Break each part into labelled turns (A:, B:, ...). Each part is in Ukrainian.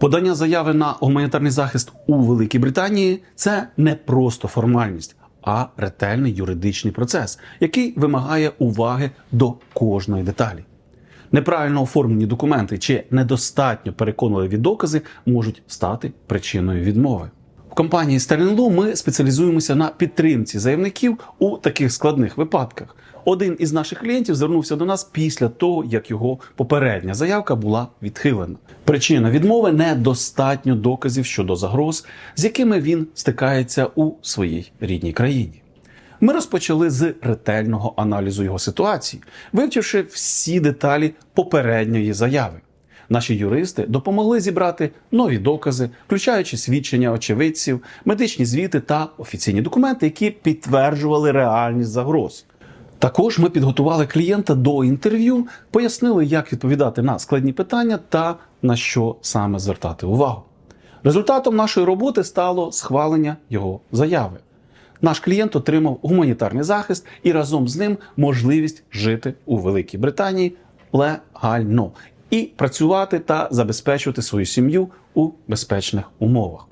A: Подання заяви на гуманітарний захист у Великій Британії це не просто формальність, а ретельний юридичний процес, який вимагає уваги до кожної деталі. Неправильно оформлені документи чи недостатньо переконливі докази можуть стати причиною відмови. Компанії Sterling ми спеціалізуємося на підтримці заявників у таких складних випадках. Один із наших клієнтів звернувся до нас після того, як його попередня заявка була відхилена. Причина відмови недостатньо доказів щодо загроз, з якими він стикається у своїй рідній країні. Ми розпочали з ретельного аналізу його ситуації, вивчивши всі деталі попередньої заяви. Наші юристи допомогли зібрати нові докази, включаючи свідчення очевидців, медичні звіти та офіційні документи, які підтверджували реальність загроз. Також ми підготували клієнта до інтерв'ю, пояснили, як відповідати на складні питання та на що саме звертати увагу. Результатом нашої роботи стало схвалення його заяви. Наш клієнт отримав гуманітарний захист і разом з ним можливість жити у Великій Британії легально і працювати та забезпечувати свою сім'ю у безпечних умовах.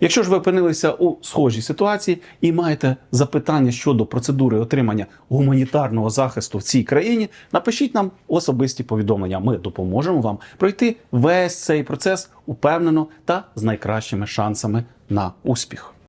A: Якщо ж ви опинилися у схожій ситуації і маєте запитання щодо процедури отримання гуманітарного захисту в цій країні, напишіть нам особисті повідомлення. Ми допоможемо вам пройти весь цей процес упевнено та з найкращими шансами на успіх.